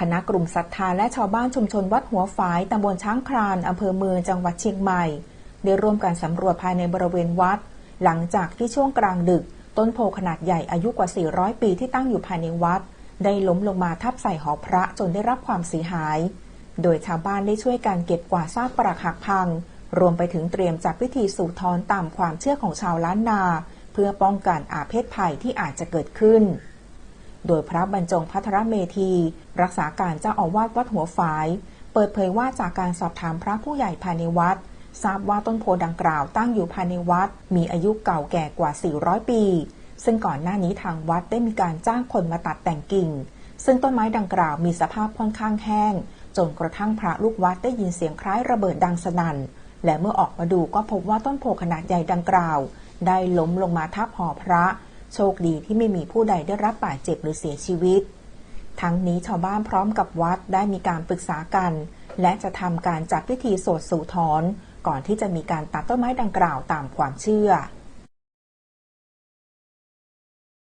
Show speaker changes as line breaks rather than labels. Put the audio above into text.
คณะกลุ่มศรัทธาและชาวบ้านชุมชนวัดหัวฝายตำบลช้างคลานอำเภอเมืองจังหวัดเชียงใหม่ ได้ร่วมกันสำรวจภายในบริเวณวัด หลังจากที่ช่วงกลางดึก ต้นโพขนาดใหญ่อายุกว่า 400 ปีที่ตั้งอยู่ภายในวัด ได้ล้มลงมาทับใส่หอพระจนได้รับความเสียหาย โดยชาวบ้านได้ช่วยกันเก็บกวาดซากปรักหักพัง รวมไปถึงเตรียมจัดพิธีสู่ทอนตามความเชื่อของชาวล้านนา เพื่อป้องกันอาเพศภัยที่อาจจะเกิดขึ้น โดยพระบรรจงพัทรเมธี รักษาการเจ้าอาวาสวัดหัวฝาย เปิดเผยว่าจากการสอบถามพระผู้ใหญ่ภายในวัด ทราบว่าต้นโพดังกล่าวตั้งอยู่ภายในวัด มีอายุเก่าแก่กว่า 400 ปี ซึ่งก่อนหน้านี้ทางวัดได้มีการจ้างคนมาตัดแต่งกิ่ง ซึ่งต้นไม้ดังกล่าวมีสภาพค่อนข้างแห้ง จนกระทั่งพระลูกวัดได้ยินเสียงคล้ายระเบิดดังสนั่น และเมื่อออกมาดูก็พบว่าต้นโพขนาดใหญ่ดังกล่าว ได้ล้มลงมาทับหอพระ โชคดีที่ไม่มีผู้ใดได้รับบาดเจ็บหรือเสียชีวิต ทั้งนี้ชาวบ้านพร้อมกับวัดได้มีการปรึกษากัน และจะทำการจัดพิธีสวดสู่ถอน ก่อนที่จะมีการตัดต้นไม้ดังกล่าวตามความเชื่อ